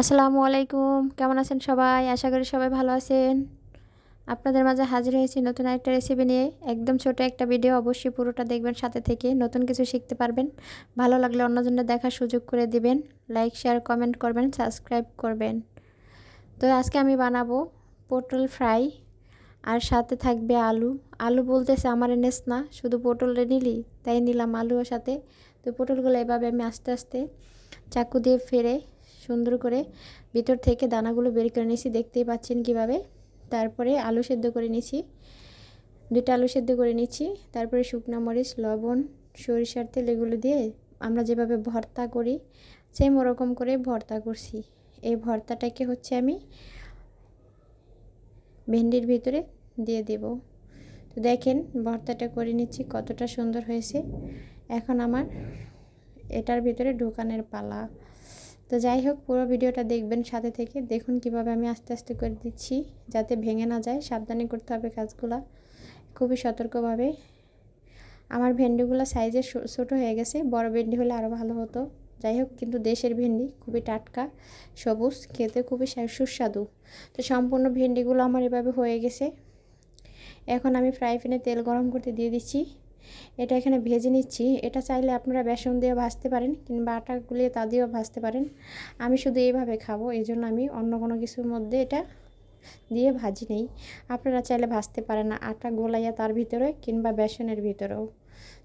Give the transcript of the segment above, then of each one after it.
আসসালামু আলাইকুম। কেমন আছেন সবাই? আশা করি সবাই ভালো আছেন। আপনাদের মাঝে হাজির হয়েছি নতুন একটা রেসিপি নিয়ে। একদম ছোট একটা ভিডিও অবশ্যই পুরোটা দেখবেন, সাথে থেকে নতুন কিছু শিখতে পারবেন। ভালো লাগলে অন্যজনের দেখার সুযোগ করে দিবেন। লাইক শেয়ার কমেন্ট করবেন সাবস্ক্রাইব করবেন। তো আজকে আমি বানাবো পটল ফ্রাই আর সাথে থাকবে আলু। আলু বলতেছে আমার এনেস না, শুধু পটল নিলি, তাই নিলাম আলুর সাথে। তো পটলগুলো এভাবে আমি আস্তে আস্তে চাকু দিয়ে ফেরে সুন্দর করে ভিতর থেকে দানাগুলো বের করে নিয়েছি, দেখতেই পাচ্ছেন কীভাবে? তারপরে আলু সেদ্ধ করে নিয়েছি। দুইটা আলু সেদ্ধ করে নিচ্ছি তারপরে শুকনো মরিচ, লবণ, সরিষার তেল এগুলো দিয়ে আমরা যেভাবে ভর্তা করি সেম ওরকম করে ভর্তা করছি। এই ভর্তাটাকে হচ্ছে আমি ভেন্ডির ভিতরে দিয়ে দেব। তো দেখেন, ভর্তাটা করে নিচ্ছি, কতটা সুন্দর হয়েছে। এখন আমার এটার ভিতরে ঢোকানের পালা। তো যাই হোক, পুরো ভিডিওটা দেখবেন সাথে থেকে। দেখুন কীভাবে আমি আস্তে আস্তে করে দিচ্ছি, যাতে ভেঙে না যায়। সাবধানে করতে হবে কাজগুলা খুবই সতর্কভাবে। আমার ভেন্ডিগুলো সাইজে ছোটো হয়ে গেছে। বড় ভেন্ডি হলে আরও ভালো হতো। যাই হোক, কিন্তু দেশের ভেন্ডি খুবই টাটকা, সবুজ, খেতে খুবই সুস্বাদু। তো সম্পূর্ণ ভেন্ডিগুলো আমার এভাবে হয়ে গেছে। এখন আমি ফ্রাই প্যানে তেল গরম করতে দিয়ে দিচ্ছি। এটা এখানে ভেজে নিচ্ছি। এটা চাইলে আপনারা বেসন দিয়ে ভাজতে পারেন কিংবা আটা গুলিয়ে তা দিয়েও ভাজতে পারেন। আমি শুধু এইভাবে খাব এই জন্য আমি অন্য কোনো কিছুর মধ্যে এটা দিয়ে ভাজি নেই। আপনারা চাইলে ভাজতে পারেন না, আটা গোলাইয়া তার ভিতরে কিংবা বেসনের ভিতরেও।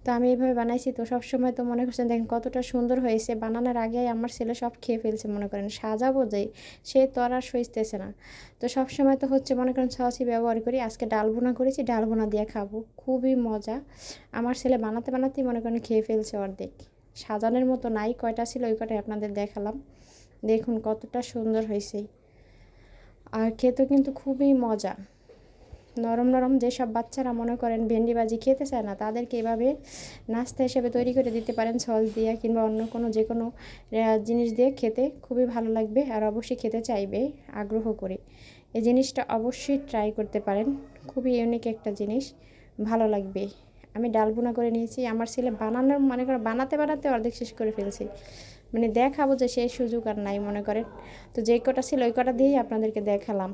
তো আমি এইভাবে বানাইছি, তো সবসময় তো মনে করছেন, দেখেন কতটা সুন্দর হয়েছে। বানানোর আগেই আমার ছেলে সব খেয়ে ফেলছে মনে করেন, সাজাবো যে, সে তো আর সইতেছে না। তো সবসময় তো হচ্ছে মনে করেন সসই ব্যবহার করি, আজকে ডাল বোনা করেছি, ডাল বোনা দিয়ে খাব, খুবই মজা। আমার ছেলে বানাতে বানাতেই মনে করেন খেয়ে ফেলছে অর্ধেক। সাজানোর মতো নাই, কয়টা ছিল ওই কটাই আপনাদের দেখালাম। দেখুন কতটা সুন্দর হয়েছে। আর খেতেও কিন্তু খুবই মজা। নরম নরম যেসব বাচ্চারা মনে করেন ভেন্ডি ভাজি খেতে চায় না, তাদেরকে এভাবে নাস্তা হিসেবে তৈরি করে দিতে পারেন সস দিয়ে কিংবা অন্য কোনো যে কোনো জিনিস দিয়ে খেতে খুবই ভালো লাগবে আর অবশ্যই খেতে চাইবে, আগ্রহ করে। এই জিনিসটা অবশ্যই ট্রাই করতে পারেন, খুবই ইউনিক একটা জিনিস, ভালো লাগবে। আমি ডাল বোনা করে নিয়েছি, আমার ছেলে বানানোর, মনে করে বানাতে বানাতে অর্ধেক শেষ করে ফেলছি। মানে দেখাবো যে সেই সুযোগ আর নাই, মনে করেন। তো যে কটা ছিল ওই কটা দিয়েই আপনাদেরকে দেখালাম।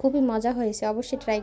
খুবই মজা হয়েছে, অবশ্যই ট্রাই